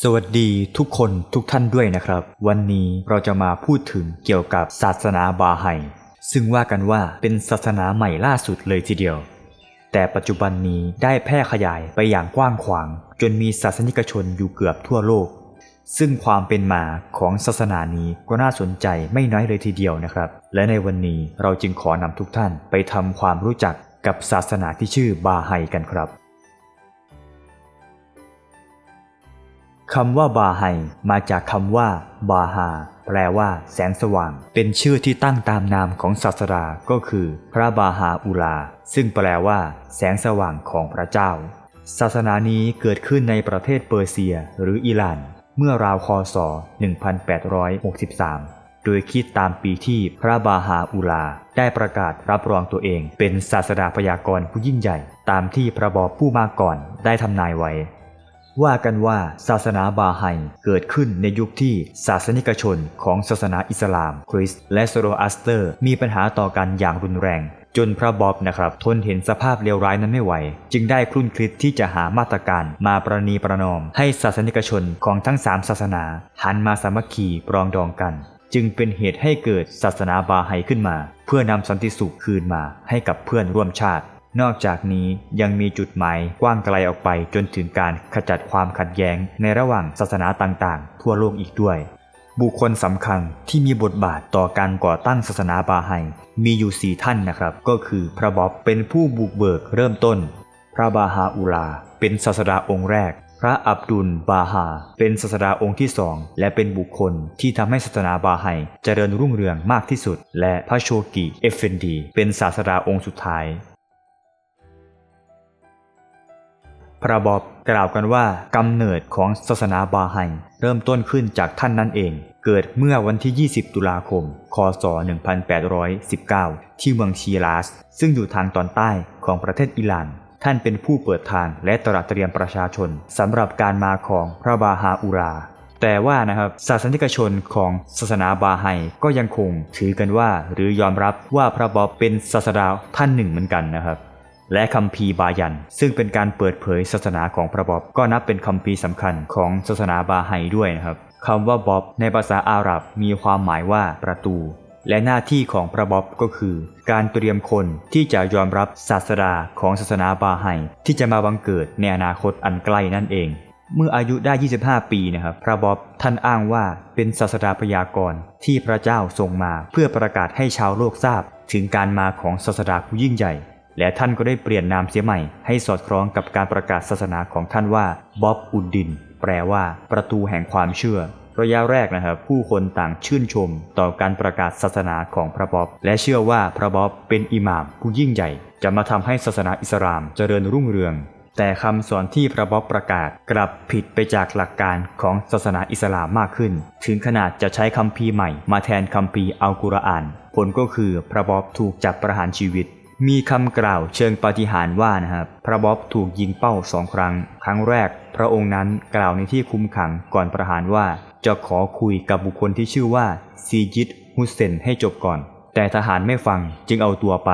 สวัสดีทุกคนทุกท่านด้วยนะครับ วันนี้เราจะมาพูดถึงเกี่ยวกับศาสนาบาไฮซึ่งว่ากันว่าเป็นศาสนาใหม่ล่าสุดเลยทีเดียว แต่ปัจจุบันนี้ได้แพร่ขยายไปอย่างกว้างขวาง จนมีศาสนิกชนอยู่เกือบทั่วโลก ซึ่งความเป็นมาของศาสนานี้ก็น่าสนใจไม่น้อยเลยทีเดียวนะครับ และในวันนี้เราจึงขอนำทุกท่านไปทำความรู้จักกับศาสนาที่ชื่อบาไฮกันครับ คำว่าบาไฮมาจากคำว่า บาฮา แปลว่า แสงสว่าง เป็นชื่อที่ตั้งตามนามของศาสดาก็คือ พระบาฮาอุลา ซึ่งแปลว่า แสงสว่างของพระเจ้า ศาสนานี้เกิดขึ้นในประเทศเปอร์เซีย หรืออิหร่าน เมื่อราวคศ 1863 โดยคิดตามปีที่พระบาฮาอุลา ได้ประกาศรับรองตัวเอง เป็นศาสดาพยากรณ์ผู้ยิ่งใหญ่ ตามที่พระบอบผู้มาก่อนได้ทำนายไว้ ว่ากันว่าศาสนาบาไฮเกิดขึ้นในยุคที่ศาสนิกชนของศาสนาอิสลาม คริสต์และโซโรอัสเตอร์ มีปัญหาต่อกันอย่างรุนแรง จนพระบอบนะครับ ทนเห็นสภาพเลวร้ายนั้นไม่ไหว จึงได้ครุ่นคิดที่จะหามาตรการมาประนีประนอม ให้ศาสนิกชนของทั้งสามศาสนา หันมาสามัคคีปรองดองกัน จึงเป็นเหตุให้เกิดศาสนาบาไฮขึ้นมา เพื่อนำสันติสุขคืนมาให้กับเพื่อนร่วมชาติ นอกจากนี้ยังมีจุดหมายกว้างไกลออกไปจนถึงการขจัดความขัดแย้งในระหว่างศาสนาต่างๆ ทั่วโลกอีกด้วย บุคคลสำคัญที่มีบทบาทต่อการก่อตั้งศาสนาบาไฮมีอยู่สี่ท่านนะครับ ก็คือพระบ๊อบเป็นผู้บุกเบิกเริ่มต้น พระบาฮาอุลา เป็นศาสดาองค์แรก พระอับดุลบาฮา เป็นศาสดาองค์ที่สองและเป็นบุคคลที่ทำให้ศาสนาบาไฮเจริญรุ่งเรืองมากที่สุด และพระโชกิเอฟเฟนดี เป็นศาสดาองค์สุดท้าย พระบอบกล่าวกันว่ากำเนิดของศาสนาบาไฮเริ่มต้นขึ้นจากท่านนั่นเอง เกิดเมื่อวันที่ 20 ตุลาคม คศ 1819 ที่เมืองชีลาส ซึ่งอยู่ทางตอนใต้ของประเทศอิหร่าน ท่านเป็นผู้เปิดทางและตระเตรียมประชาชนสำหรับการมาของพระบาฮาอุราแต่ว่านะครับศาสนิกชนของศาสนาบาไฮก็ยังคงถือกันว่าหรือยอมรับว่าพระบอบเป็นศาสดาท่านหนึ่งเหมือนกันนะครับ และคัมภีร์บายัน ซึ่งเป็นการเปิดเผยศาสนาของพระบ๊อบก็นับเป็นคัมภีร์สำคัญของศาสนาบาไฮด้วยนะครับคำว่าบ๊อบในภาษาอาหรับมีความหมายว่าประตู และหน้าที่ของพระบ๊อบก็คือ การเตรียมคนที่จะยอมรับศาสดาของศาสนาบาไฮที่จะมาบังเกิดในอนาคตอันใกล้นั่นเอง เมื่ออายุได้ 25 ปีนะครับพระบ๊อบท่านอ้างว่าเป็นศาสดาพยากรณ์ที่พระเจ้าทรงมา เพื่อประกาศให้ชาวโลกทราบ ถึงการมาของศาสดาผู้ยิ่งใหญ่ และท่านก็ได้เปลี่ยนนามเสียใหม่ ให้สอดคล้องกับการประกาศศาสนาของท่านว่าบ๊อบอุดดิน แปลว่าประตูแห่งความเชื่อ ระยะแรกนะครับ ผู้คนต่างชื่นชม ต่อการประกาศศาสนาของพระบ๊อบ และเชื่อว่าพระบ๊อบเป็นอิหม่ามผู้ยิ่งใหญ่ จะมาทำให้ศาสนาอิสลามเจริญรุ่งเรืองแต่คำสอนที่พระบ๊อบประกาศกลับผิดไปจากหลักการของศาสนาอิสลามมากขึ้น ถึงขนาดจะใช้คัมภีร์ใหม่มาแทนคัมภีร์อัลกุรอาน ผลก็คือพระบ๊อบถูกจับประหารชีวิต มีคำกล่าวเชิงปาฏิหาริย์ว่านะครับพระบ๊อบถูกยิงเป้าสองครั้ง ครั้งแรก พระองค์นั้นกล่าวในที่คุมขังก่อนประหารว่า จะขอคุยกับบุคคลที่ชื่อว่าซีจิตฮุสเซนให้จบก่อน แต่ทหารไม่ฟังจึงเอาตัวไป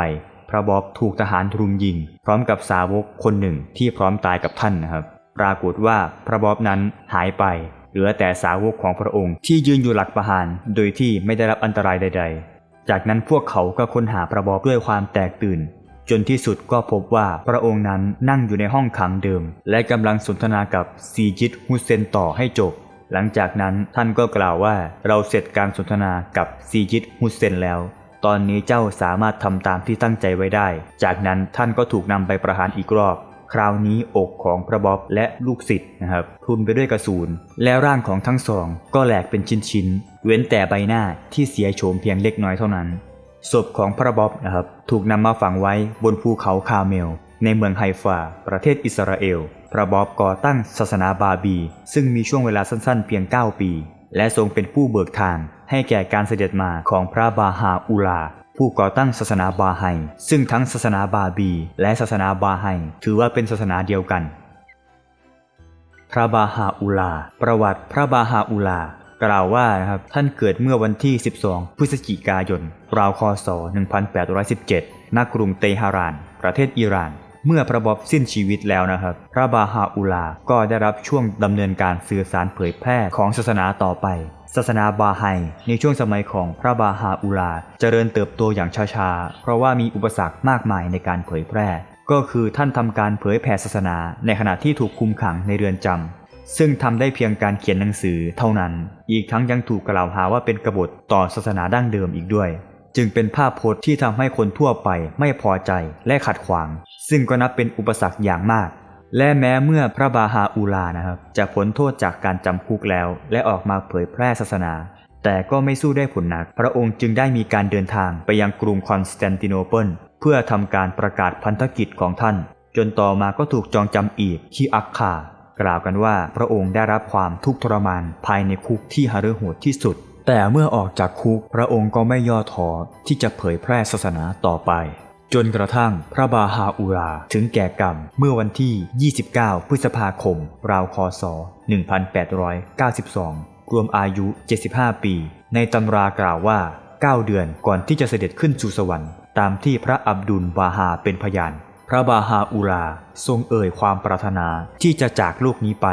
พระบ๊อบถูกทหารรุมยิง พร้อมกับสาวกคนหนึ่งที่พร้อมตายกับท่านนะครับ ปรากฏว่าพระบ๊อบนั้นหายไป เหลือแต่สาวกของพระองค์ที่ยืนอยู่หลักประหาร โดยที่ไม่ได้รับอันตรายใด ๆ จากนั้นพวกเขาก็ค้นหาพระบอบด้วยความแตกตื่น จนที่สุดก็พบว่าพระองค์นั้นนั่งอยู่ในห้องขังเดิม และกำลังสนทนากับซีจิตฮุเซนต่อให้จบ หลังจากนั้นท่านก็กล่าวว่าเราเสร็จการสนทนากับซีจิตฮุเซนแล้ว ตอนนี้เจ้าสามารถทำตามที่ตั้งใจไว้ได้ จากนั้นท่านก็ถูกนำไปประหารอีกรอบ คราวนี้อกของพระบ๊อบและลูกศิษย์นะครับพรุนไปด้วยกระสุนและร่างของทั้งสองก็แหลกเป็นชิ้นๆ เว้นแต่ใบหน้าที่เสียโฉมเพียงเล็กน้อยเท่านั้น ศพของพระบ๊อบนะครับถูกนำมาฝังไว้บนภูเขาคาเมล ในเมืองไฮฟา ประเทศอิสราเอล พระบ๊อบก่อตั้งศาสนาบาบี ซึ่งมีช่วงเวลาสั้นๆ เพียง 9 ปี และทรงเป็นผู้เบิกทางให้แก่การเสด็จมาของพระบาฮาอุลา ผู้ก่อตั้งศาสนาบาไฮซึ่งทั้งศาสนาบาบี และศาสนาบาไฮถือว่าเป็นศาสนาเดียวกัน พระบาฮาอุลา ประวัติพระบาฮาอุลากล่าวว่านะครับท่านเกิดเมื่อวันที่ 12 พฤศจิกายน ราวคศ 1817 ณ กรุงเตหะราน ประเทศอิหร่าน เมื่อพระบอบสิ้นชีวิตแล้วนะครับ พระบาฮาอุลาก็ได้รับช่วงดำเนินการสื่อสารเผยแพร่ของศาสนาต่อไป ศาสนาบาไฮในช่วงสมัยของพระบาฮาอุลาเจริญเติบโตอย่างช้าๆ เพราะว่ามีอุปสรรคมากมายในการเผยแพร่ ก็คือท่านทำการเผยแผ่ศาสนาในขณะที่ถูกคุมขังในเรือนจำซึ่งทำได้เพียงการเขียนหนังสือเท่านั้น อีกทั้งยังถูกกล่าวหาว่าเป็นกบฏต่อศาสนาดั้งเดิมอีกด้วย จึงเป็นภาพพจน์ที่ทำให้คนทั่วไปไม่พอใจและขัดขวาง ซึ่งก็นับเป็นอุปสรรคอย่างมาก และแม้เมื่อพระบาฮาอูลานะครับ จะพ้นโทษจากการจำคุกแล้ว และออกมาเผยแพร่ศาสนา แต่ก็ไม่สู้ได้ผลนัก พระองค์จึงได้มีการเดินทางไปยังกรุงคอนสแตนติโนเปิลเพื่อทำการประกาศพันธกิจของท่าน จนต่อมาก็ถูกจองจำอีกที่อักคากล่าวกันว่าพระองค์ได้รับความทุกข์ทรมานภายในคุกที่หฤโหดที่สุด แต่เมื่อออกจากคุกพระองค์ก็ไม่ย่อท้อที่จะเผยแพร่ศาสนาต่อไป จนกระทั่งพระบาฮาอุราถึงแก่กรรมเมื่อวันที่ 29 พฤษภาคม ราวคศ 1892 รวมอายุ 75 ปี ในตำรากล่าวว่า 9 เดือนก่อนที่จะเสด็จขึ้นสู่สวรรค์ตามที่พระอับดุลบาฮาเป็นพยาน พระบาฮาอุราทรงเอ่ยความปรารถนาที่จะจากโลกนี้ไป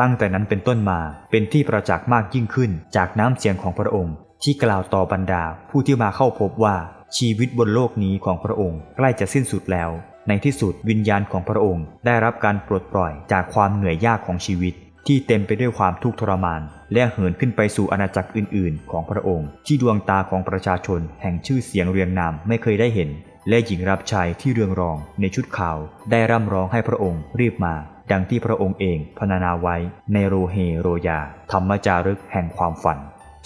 ตั้งแต่นั้นเป็นต้นมาเป็นที่ประจักษ์มากยิ่งขึ้นจากน้ำเสียงของพระองค์ ที่กล่าวต่อบรรดาผู้ที่มาเข้าพบว่า ชีวิตบนโลกนี้ของพระองค์ ใกล้จะสิ้นสุดแล้ว ในที่สุดวิญญาณของพระองค์ ได้รับการปลดปล่อยจากความเหนื่อยยากของชีวิต ที่เต็มไปด้วยความทุกข์ทรมาน และเหินขึ้นไปสู่อาณาจักรอื่น ๆ ของพระองค์ ที่ดวงตาของประชาชนแห่งชื่อเสียงเรียงนามไม่เคยได้เห็น และหญิงรับใช้ที่เรืองรองในชุดขาว ได้ร่ำร้องให้พระองค์รีบมาดังที่พระองค์เองพรรณนาไว้ในโรเฮโรยา ธรรมจารึกแห่งความฝัน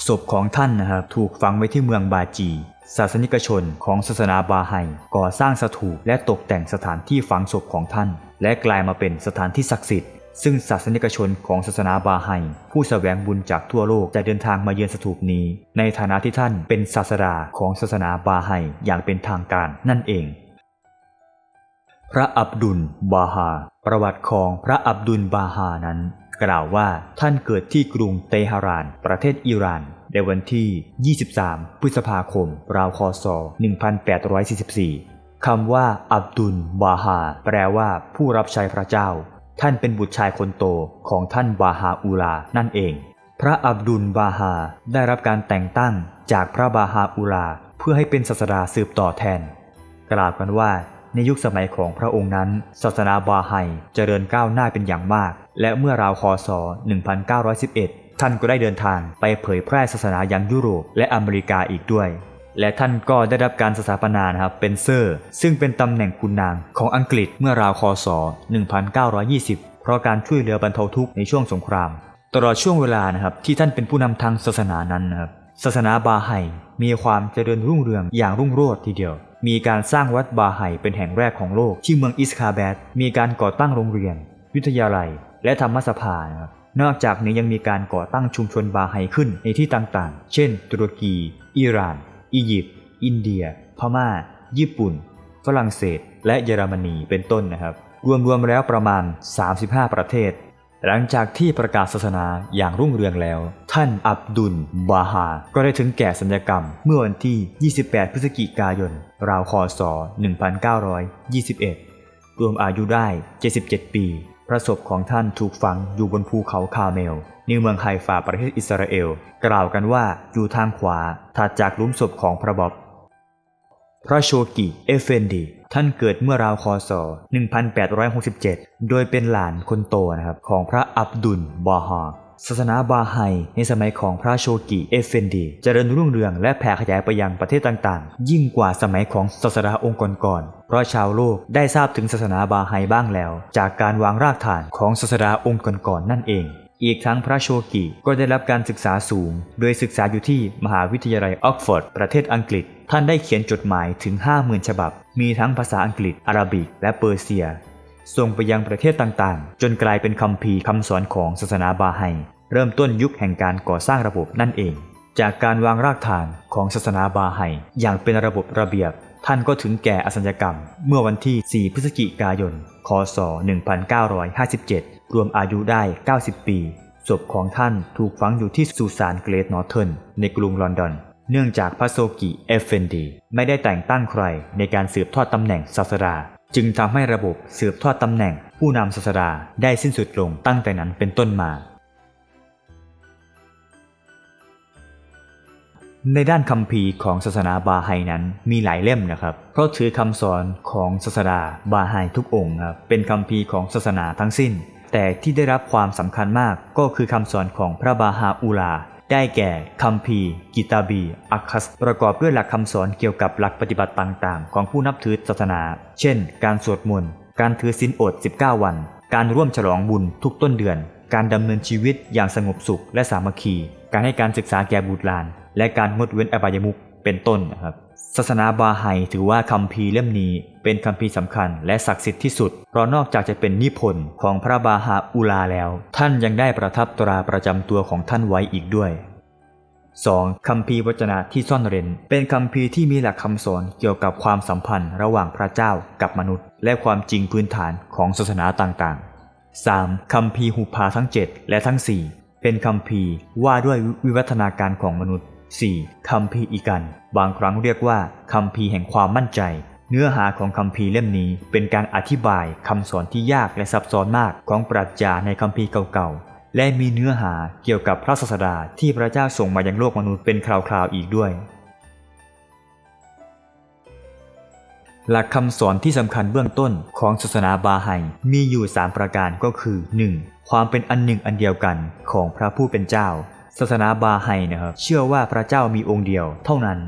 ศพของท่านนะครับถูกฝังไว้ที่เมืองบาจี ศาสนิกชนของศาสนาบาไฮก่อสร้างสถูปและตกแต่งสถานที่ฝังศพของท่าน และกลายมาเป็นสถานที่ศักดิ์สิทธิ์ซึ่งศาสนิกชนของศาสนาบาไฮผู้แสวงบุญจากทั่วโลกจะเดินทางมาเยือนสถูปนี้ ในฐานะที่ท่านเป็นศาสดาของศาสนาบาไฮอย่างเป็นทางการนั่นเอง พระอับดุลบาฮา ประวัติของพระอับดุลบาฮานั้น กล่าวว่าท่านเกิดที่กรุงเตหะราน ประเทศอิหร่าน ในวันที่ 23 พฤษภาคม ราวคศ 1844 คำว่า อับดุลบาฮา แปลว่าผู้รับใช้พระเจ้า ท่านเป็นบุตรชายคนโตของท่านบาฮาอูลา นั่นเอง พระอับดุลบาฮาได้รับการแต่งตั้งจากพระบาฮาอูลา เพื่อให้เป็นศาสดาสืบต่อแทน กล่าวกันว่าในยุคสมัยของพระองค์นั้น ศาสนาบาไฮเจริญก้าวหน้าเป็นอย่างมาก และเมื่อราวคศ 1911 ท่านก็ได้เดินทางไปเผยแพร่ศาสนายังยุโรปและอเมริกาอีกด้วย และท่านก็ได้รับการสถาปนานะครับเป็นเซอร์ ซึ่งเป็นตำแหน่งคุณนางของอังกฤษเมื่อราวคศ 1920 เพราะการช่วยเหลือบรรเทาทุกข์ในช่วงสงคราม ตลอดช่วงเวลานะครับที่ท่านเป็นผู้นำทางศาสนานั้นนะครับศาสนาบาไฮมีความเจริญรุ่งเรืองอย่างรุ่งโรจน์ทีเดียว มีการสร้างวัดบาไฮเป็นแห่งแรกของโลกที่เมืองอิสคาแบดมีการก่อตั้งโรงเรียน วิทยาลัย และธรรมสภานะครับนอกจากนี้ยังมีการก่อตั้งชุมชนบาไฮขึ้นในที่ต่างๆ เช่น ตุรกี อิหร่าน อียิปต์ อินเดีย พม่า ญี่ปุ่น ฝรั่งเศส และเยอรมนี เป็นต้นนะครับ รวมๆแล้วประมาณ 35 ประเทศ หลังจากที่ประกาศศาสนาอย่างรุ่งเรืองแล้ว ท่านอับดุล บาฮา ก็ได้ถึงแก่สัญญกรรม เมื่อวันที่ 28 พฤศจิกายน ราวคศ 1921 รวมอายุได้ 77 ปี พระศพของท่านถูกฝังอยู่บนภูเขาคาเมลในเมืองไฮฟาประเทศอิสราเอล กล่าวกันว่าอยู่ทางขวาถัดจากลุมศพของพระบอบ พระโชกิเอเฟนดี ท่านเกิดเมื่อราวคศ 1867 โดยเป็นหลานคนโตนะครับของพระอับดุลบาฮา ศาสนาบาไฮในสมัยของพระโชกิเอเฟนดีเจริญรุ่งเรืองและแผ่ขยายไปยังประเทศต่างๆ ยิ่งกว่าสมัยของศาสดาองค์ก่อนๆเพราะชาวโลกได้ทราบถึงศาสนาบาไฮบ้างแล้ว จากการวางรากฐานของศาสดาองค์ก่อนๆนั่นเองอีกทั้งพระโชกิก็ได้รับการศึกษาสูง โดยศึกษาอยู่ที่มหาวิทยาลัยออกฟอร์ด ประเทศอังกฤษ ท่านได้เขียนจดหมายถึง 50,000 ฉบับ มีทั้งภาษาอังกฤษอาหรับิก และเปอร์เซีย ส่งไปยังประเทศต่างๆ จนกลายเป็นคำพีคำสอนของศาสนาบาไฮเริ่มต้นยุคแห่งการก่อสร้างระบบนั่นเอง จากการวางรากฐานของศาสนาบาไฮอย่างเป็นระบบระเบียบ ท่านก็ถึงแก่อสัญญกรรม เมื่อวันที่ 4 พฤศจิกายน คศ 1957 รวมอายุได้ 90 ปี ศพของท่านถูกฝังอยู่ที่สุสานเกรทนอร์เทิร์นในกรุงลอนดอนเนื่องจากพระโซกิเอฟเฟนดี ไม่ได้แต่งตั้งใครในการสืบทอดตำแหน่งศาสดา จึงทำให้ระบบสืบทอดตำแหน่งผู้นำศาสดาได้สิ้นสุดลงตั้งแต่นั้นเป็นต้นมา ในด้านคัมภีของศาสนาบาไฮนั้นมีหลายเล่มนะครับ เพราะถือคำสอนของศาสดาบาไฮทุกองค์ครับเป็นคัมภีของศาสนาทั้งสิ้น แต่ที่ได้รับความสำคัญมากก็คือคำสอนของพระบาฮาอูลา ได้แก่คัมภีร์กิตาบี อัคคัส ประกอบด้วยหลักคำสอนเกี่ยวกับหลักปฏิบัติต่างๆ ของผู้นับถือศาสนา เช่น การสวดมนต์ การถือศีลอด 19 วัน การร่วมฉลองบุญทุกต้นเดือน การดำเนินชีวิตอย่างสงบสุขและสามัคคี การให้การศึกษาแก่บุตรหลาน และการงดเว้นอบายมุขเป็นต้นนะครับ ศาสนาบาไฮถือว่าคัมภีร์เล่มนี้เป็นคัมภีร์สำคัญและศักดิ์สิทธิ์ที่สุด เพราะนอกจากจะเป็นนิพนธ์ของพระบาฮาอุลาแล้ว ท่านยังได้ประทับตราประจำตัวของท่านไว้อีกด้วย 2. คัมภีร์วจนะที่ซ่อนเร้น เป็นคัมภีร์ที่มีหลักคำสอนเกี่ยวกับความสัมพันธ์ระหว่างพระเจ้ากับมนุษย์ และความจริงพื้นฐานของศาสนาต่างๆ 3. คัมภีร์หุปาทั้ง 7 และทั้ง 4 เป็นคัมภีร์ว่าด้วยวิวัฒนาการของมนุษย์ 4. คัมภีร์อีกัน บางครั้งเรียกว่าคัมภีแห่งความมั่นใจ เนื้อหาของคัมภีเล่มนี้เป็นการอธิบายคำสอนที่ยากและซับซ้อนมากของปรัชญาในคัมภีเก่าๆ และมีเนื้อหาเกี่ยวกับพระศาสดาที่พระเจ้าส่งมายังโลกมนุษย์เป็นคราวๆอีกด้วย หลักคำสอนที่สำคัญเบื้องต้นของศาสนาบาไฮมีอยู่ 3 ประการก็คือ 1. ความเป็นอันหนึ่งอันเดียวกันของพระผู้เป็นเจ้า ศาสนาบาไฮนะครับเชื่อว่าพระเจ้ามีองค์เดียวเท่านั้น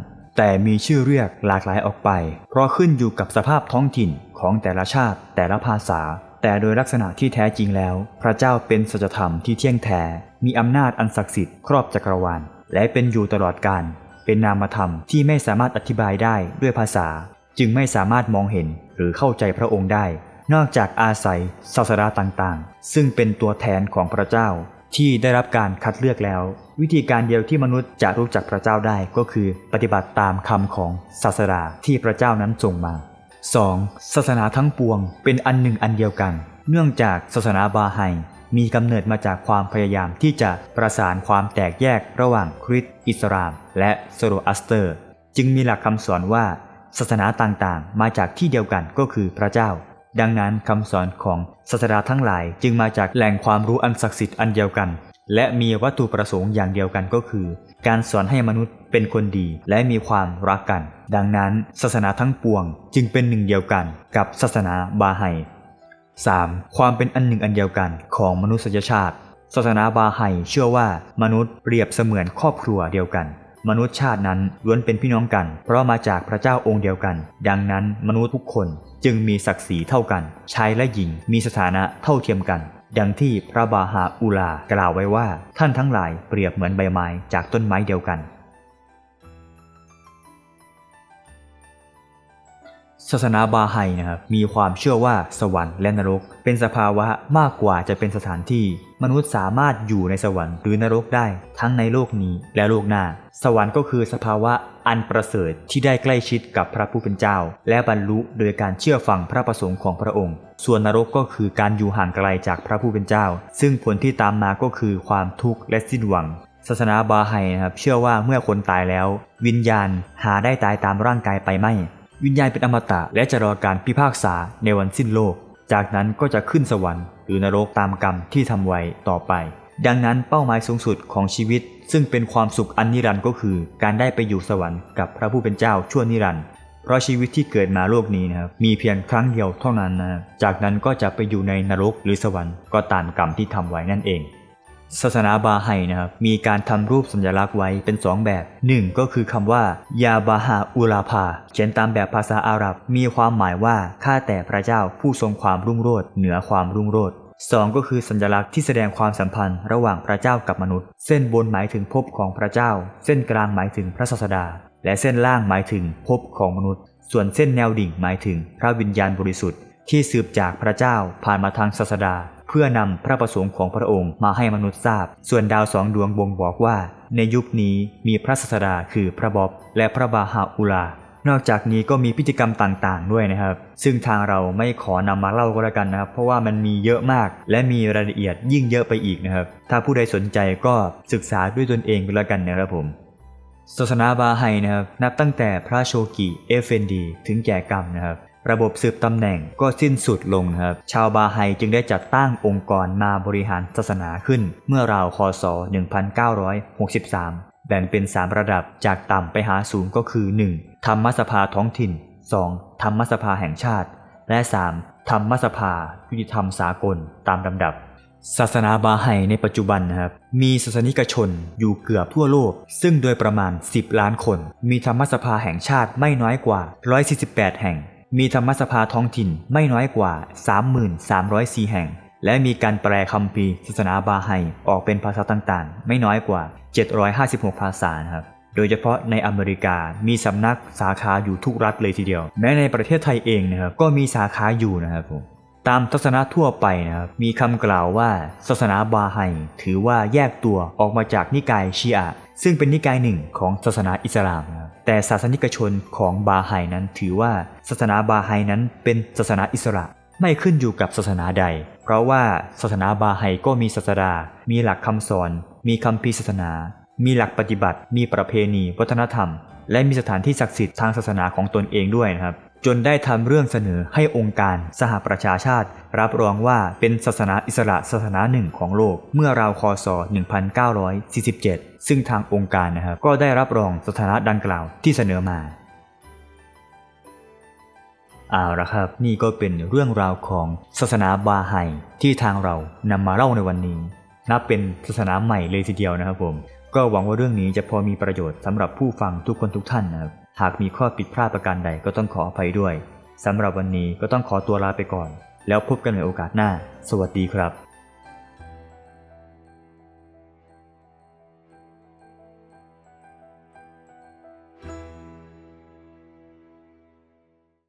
แต่มีชื่อเรียกหลากหลายออกไป เพราะขึ้นอยู่กับสภาพท้องถิ่นของแต่ละชาติ แต่ละภาษา แต่โดยลักษณะที่แท้จริงแล้ว พระเจ้าเป็นสัจธรรมที่เที่ยงแท้ มีอำนาจอันศักดิ์สิทธิ์ครอบจักรวาล และเป็นอยู่ตลอดกาล เป็นนามธรรมที่ไม่สามารถอธิบายได้ด้วยภาษา จึงไม่สามารถมองเห็นหรือเข้าใจพระองค์ได้ นอกจากอาศัยศาสดาต่างๆ ซึ่งเป็นตัวแทนของพระเจ้า ที่ได้รับการคัดเลือกแล้ว วิธีการเดียวที่มนุษย์จะรู้จักพระเจ้าได้ก็คือปฏิบัติตามคำของศาสดาที่พระเจ้านั้นส่งมา 2. ศาสนาทั้งปวงเป็นอันหนึ่งอันเดียวกัน เนื่องจากศาสนาบาไฮมีกำเนิดมาจากความพยายามที่จะประสานความแตกแยกระหว่างคริสต์อิสลาม และโซโรอัสเตอร์ จึงมีหลักคำสอนว่าศาสนาต่างๆ มาจากที่เดียวกันก็คือพระเจ้า ดังนั้นคำสอนของศาสดาทั้งหลายจึงมาจากแหล่งความรู้อันศักดิ์สิทธิ์อันเดียวกัน และมีวัตถุประสงค์อย่างเดียวกันก็คือ การสอนให้มนุษย์เป็นคนดีและมีความรักกัน ดังนั้นศาสนาทั้งปวงจึงเป็นหนึ่งเดียวกันกับศาสนาบาไฮ 3. ความเป็นอันหนึ่งอันเดียวกันของมนุษยชาติ ศาสนาบาไฮเชื่อว่ามนุษย์เปรียบเสมือนครอบครัวเดียวกัน มนุษยชาตินั้นล้วนเป็นพี่น้องกัน เพราะมาจากพระเจ้าองค์เดียวกัน ดังนั้นมนุษย์ทุกคน จึงมีศักดิ์ศรีเท่ากัน ชายและหญิงมีสถานะเท่าเทียมกันดังที่พระบาฮาอุลากล่าวไว้ว่า ท่านทั้งหลายเปรียบเหมือนใบไม้จากต้นไม้เดียวกัน ศาสนาบาไฮนะครับมีความเชื่อว่าสวรรค์และนรก เป็นสภาวะมากกว่าจะเป็นสถานที่ มนุษย์สามารถอยู่ในสวรรค์หรือนรกได้ ทั้งในโลกนี้และโลกหน้า สวรรค์ก็คือสภาวะอันประเสริฐที่ได้ใกล้ชิดกับพระผู้เป็นเจ้า และบรรลุโดยการเชื่อฟังพระประสงค์ของพระองค์ ส่วนนรกก็คือการอยู่ห่างไกลจากพระผู้เป็นเจ้า ซึ่งผลที่ตามมาก็คือความทุกข์และสิ้นหวังศาสนาบาไฮนะครับเชื่อว่าเมื่อคนตายแล้ว วิญญาณหาได้ตายตามร่างกายไปไม่ วิญญาณเป็นอมตะและจะรอการพิพากษาในวันสิ้นโลก จากนั้นก็จะขึ้นสวรรค์หรือนรกตามกรรมที่ทำไว้ต่อไป ดังนั้นเป้าหมายสูงสุดของชีวิต ซึ่งเป็นความสุขอันนิรันดร์ก็คือ การได้ไปอยู่สวรรค์กับพระผู้เป็นเจ้าชั่วนิรันดร์เพราะชีวิตที่เกิดมาโลกนี้นะครับมีเพียงครั้งเดียวเท่านั้นนะจากนั้นก็จะไปอยู่ในนรกหรือสวรรค์ก็ตามกรรมที่ทำไว้นั่นเอง ศาสนาบาไฮนะครับมีการทำรูปสัญลักษณ์ไว้เป็น 2 แบบ 1 ก็คือคำว่ายาบาฮาอุลาพาเขียนตามแบบภาษาอาหรับ มีความหมายว่าข้าแต่พระเจ้าผู้ทรงความรุ่งโรจน์เหนือความรุ่งโรจน์สองก็คือสัญลักษณ์ที่แสดงความสัมพันธ์ระหว่างพระเจ้ากับมนุษย์ เส้นบนหมายถึงภพของพระเจ้า เส้นกลางหมายถึงพระศาสดา และเส้นล่างหมายถึงภพของมนุษย์ ส่วนเส้นแนวดิ่งหมายถึงพระวิญญาณบริสุทธิ์ที่สืบจากพระเจ้าผ่านมาทางศาสดา เพื่อนำพระประสงค์ของพระองค์มาให้มนุษย์ทราบ ส่วนดาวสองดวงบ่งบอกว่า ในยุคนี้มีพระศาสดาคือพระบอบและพระบาฮาอุลานอกจากนี้ก็มีพิธีกรรมต่างๆ ด้วยนะครับ ซึ่งทางเราไม่ขอนำมาเล่าก็แล้วกันนะครับ เพราะว่ามันมีเยอะมาก และมีรายละเอียดยิ่งเยอะไปอีกนะครับ ถ้าผู้ใดสนใจก็ศึกษาด้วยตนเองก็แล้วกันนะครับผมศาสนาบาไฮนะครับนับตั้งแต่พระโชกิเอฟเฟนดี ถึงแก่กรรมนะครับ ระบบสืบตำแหน่งก็สิ้นสุดลงครับ ชาวบาไฮจึงได้จัดตั้งองค์กรมาบริหารศาสนาขึ้น เมื่อราวคศ 1963 แบ่งเป็น 3 ระดับจากต่ำไปหาสูงก็คือ 1. ธรรมสภาท้องถิ่น 2. ธรรมสภาแห่งชาติ และ 3. ธรรมสภายุติธรรมสากลตามลำดับ ศาสนาบาไฮในปัจจุบันนะครับมีศาสนิกชนอยู่เกือบทั่วโลก ซึ่งโดยประมาณ 10 ล้านคน มีธรรมสภาแห่งชาติไม่น้อยกว่า 148 แห่ง มีธรรมสภาท้องถิ่นไม่น้อยกว่า 33,400แห่ง และมีการแปลคัมภีศาสนาบาไฮออกเป็นภาษาต่างๆ ไม่น้อยกว่า 756 ภาษาครับโดยเฉพาะในอเมริกามีสำนักสาขาอยู่ทุกรัฐเลยทีเดียว แม้ในประเทศไทยเองนะครับก็มีสาขาอยู่นะครับผมตามทัศนะทั่วไปนะครับมีคำกล่าวว่าศาสนาบาไฮถือว่าแยกตัวออกมาจากนิกายชีอะซึ่งเป็นนิกายหนึ่งของศาสนาอิสลามนะ แต่ศาสนิกชนของบาไฮนั้นถือว่าศาสนาบาไฮนั้นเป็นศาสนาอิสระไม่ขึ้นอยู่กับศาสนาใด เพราะว่าศาสนาบาไฮก็มีศาสดา มีหลักคำสอน มีคำพีศาสนา มีหลักปฏิบัติ มีประเพณี วัฒนธรรม และมีสถานที่ศักดิ์สิทธิ์ทางศาสนาของตนเองด้วยนะครับ จนได้ทำเรื่องเสนอให้องค์การสหประชาชาติ รับรองว่าเป็นศาสนาอิสระศาสนาหนึ่งของโลกเมื่อราวคศ 1947 ซึ่งทางองค์การนะครับก็ได้รับรองสถานะดังกล่าวที่เสนอมาเอาละครับ นี่ก็เป็นเรื่องราวของศาสนาบาไฮที่ทางเรานำมาเล่าในวันนี้ นับเป็นศาสนาใหม่เลยทีเดียวนะครับผม ก็หวังว่าเรื่องนี้จะพอมีประโยชน์สำหรับผู้ฟังทุกคนทุกท่านนะครับ หากมีข้อผิดพลาดประการใดก็ต้องขออภัยด้วยสำหรับวันนี้ก็ต้องขอตัวลาไปก่อน แล้วพบกันในโอกาสหน้า สวัสดีครับ